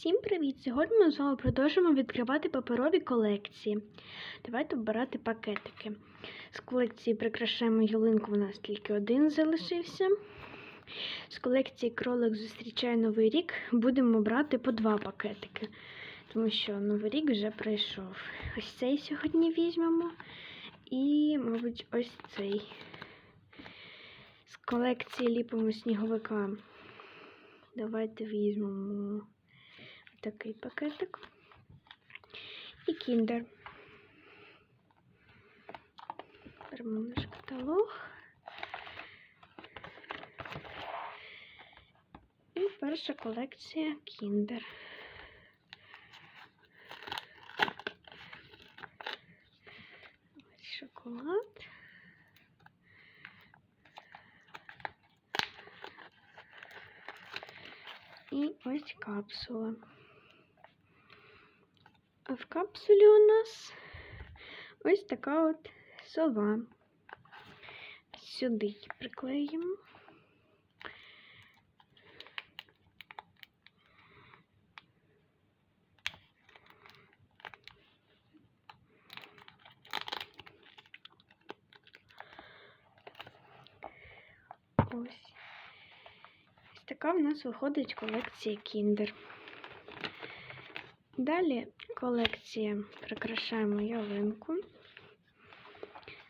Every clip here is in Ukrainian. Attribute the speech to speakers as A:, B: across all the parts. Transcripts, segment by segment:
A: Всім привіт! Сьогодні ми з вами продовжимо відкривати паперові колекції. Давайте обирати пакетики. З колекції прикрашаємо ялинку, у нас тільки один залишився. З колекції кролик зустрічає Новий рік будемо брати по два пакетики, тому що Новий рік вже пройшов. Ось цей сьогодні візьмемо. І, мабуть, ось цей. З колекції ліпимо сніговика. Давайте візьмемо такий пакетик. І кіндер. Беремо наш каталог. І перша колекція кіндер. Ось шоколад. І ось капсула. А в капсулі у нас ось така от сова. Сюди її приклеїмо. Ось. Ось така в нас виходить колекція Kinder. Далі колекція прикрашаємо ялинку.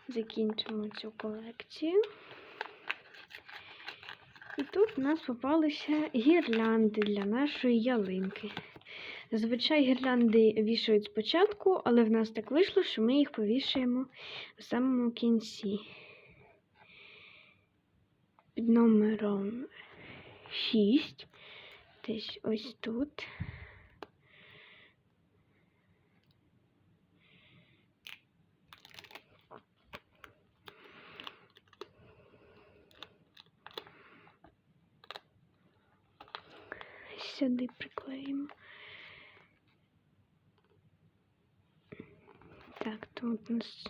A: Закінчимо цю колекцію. І тут у нас попалися гірлянди для нашої ялинки. Зазвичай гірлянди вішають спочатку, але в нас так вийшло, що ми їх повішаємо в самому кінці. Під номером 6. Десь ось тут. Сюди приклеїмо. Так, тут у нас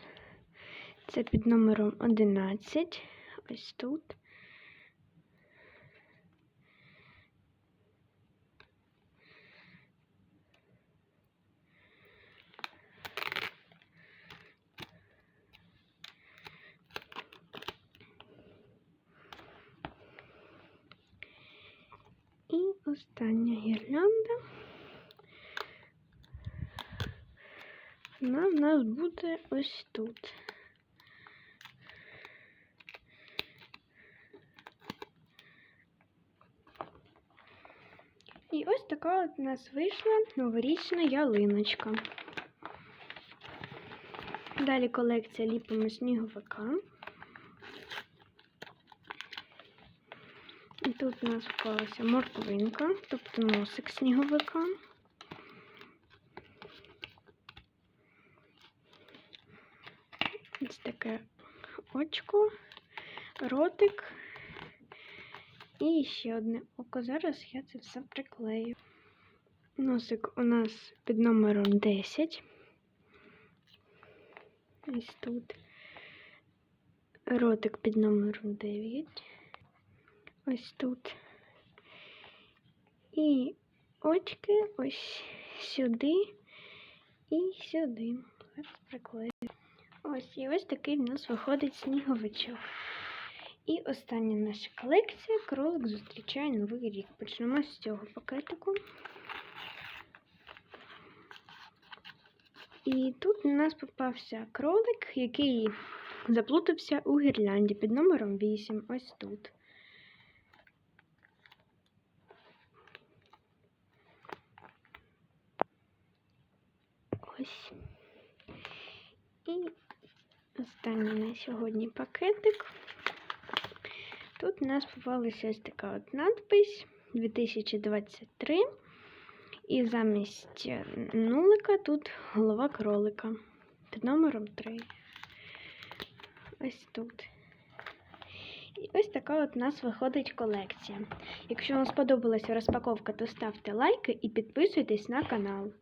A: це під номером 11. Ось тут. І остання гірлянда. Вона в нас буде ось тут. І ось така от у нас вийшла новорічна ялиночка. Далі колекція ліпимо сніговика. І тут у нас вклалася морквинка, тобто носик сніговика. Ось таке очко, ротик і ще одне око. Зараз я це все приклею. Носик у нас під номером 10. Ось тут. Ротик під номером 9 ось тут. І очки ось сюди і сюди. Ось і ось такий в нас виходить сніговичок. І остання наша колекція кролик зустрічає новий рік. Почнемо з цього пакетику. І тут у нас попався кролик, який заплутався у гірлянді під номером 8. Ось тут. Ось. І останній на сьогодні пакетик. Тут у нас попалася ось така от надпись 2023. І замість нулика тут голова кролика під номером 3. Ось тут. І ось така от у нас виходить колекція. Якщо вам сподобалася розпаковка, то ставте лайки і підписуйтесь на канал.